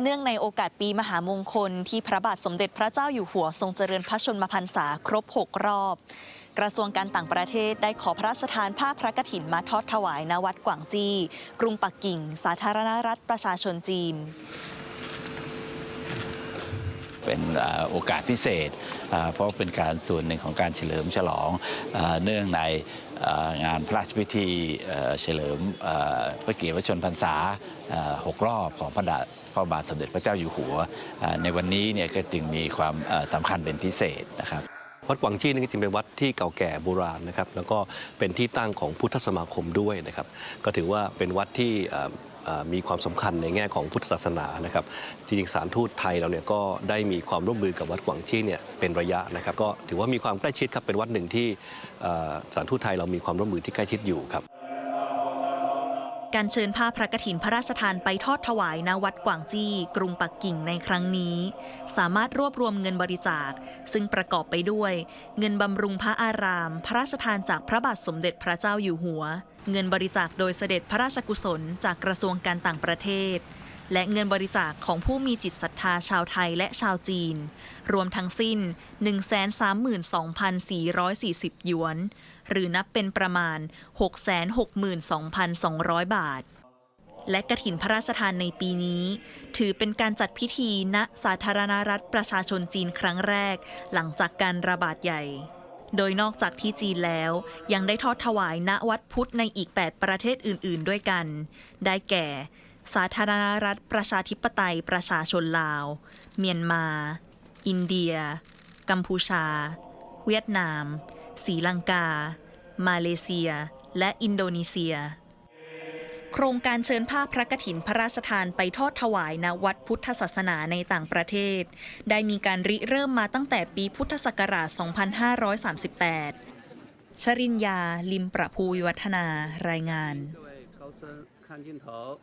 เนื่องในโอกาสปีมหามงคลที่พระบาทสมเด็จพระเจ้าอยู่หัวทรงเจริญพระชนมพรรษาครบ 6 รอบ กระทรวงการต่างประเทศได้ขอพระราชทานผ้าพระกฐินมาทอดถวายณวัดกวางจีกรุงปักกิ่ง สาธารณรัฐประชาชนจีนเป็นโอกาสพิเศษ เพราะเป็นการส่วนหนึ่งของการเฉลิมฉลองเนื่องในงานพระราชพิธีเฉลิมพระเกียรติวชนพรรษาเอ่อหกรอบของพระดา พระบาทสมเด็จพระเจ้าอยู่หัว ในวันนี้เนี่ยก็จึงมีความเอ่อสำคัญเป็นพิเศษนะครับวัดกวางจี้นี่ก็จึงเป็นวัดที่เก่าแก่โบราณนะครับแล้วก็เป็นที่ตั้งของพุทธสมาคมด้วยนะครับก็ถือว่าเป็นวัดที่มีความสำคัญในแง่ของพุทธศาสนานะครับจริงๆสารทูตไทยเราเนี่ยก็ได้มีความร่วมมือกับวัดกวางจี้เนี่ยเป็นระยะนะครับก็ถือว่ามีความใกล้ชิดครับเป็นวัดหนึ่งที่สารทูตไทยเรามีความร่วมมือที่ใกล้ชิดอยู่ครับ การเชิญผ้าพระกฐินพระราชทานไปทอดถวายณวัดกวางจี้ กรุงปักกิ่งในครั้งนี้ สามารถรวบรวมเงินบริจาค ซึ่งประกอบไปด้วย เงินบำรุงพระอาราม พระราชทานจากพระบาทสมเด็จพระเจ้าอยู่หัว เงินบริจาคโดยเสด็จพระราชกุศลจากกระทรวงการต่างประเทศ และเงินบริจาคของผู้มีจิตศรัทธาชาวไทยและชาวจีน รวมทั้งสิ้น 132,440 หยวน หรือนับเป็นประมาณ 662,200 บาท และกระถินพระราชทานในปีนี้ ถือเป็นการจัดพิธีณสาธารณรัฐประชาชนจีนครั้งแรก หลังจากการระบาดใหญ่โดยนอกจากที่จีนแล้ว ยังได้ทอดถวายณวัดพุทธในอีก 8 ประเทศอื่น ๆ ด้วยกัน ได้แก่ สาธารณรัฐประชาธิปไตยประชาชนลาว เมียนมา อินเดีย กัมพูชา เวียดนามสีลังกา มาเลเซีย และอินโดนีเซีย โครงการเชิญภาพพระกฐินพระราชทานไปทอดถวายณวัดพุทธศาสนาในต่างประเทศ ได้มีการริเริ่มมาตั้งแต่ปีพุทธศักราช 2538 ชรินยา ลิมประภูวิวัฒนา รายงาน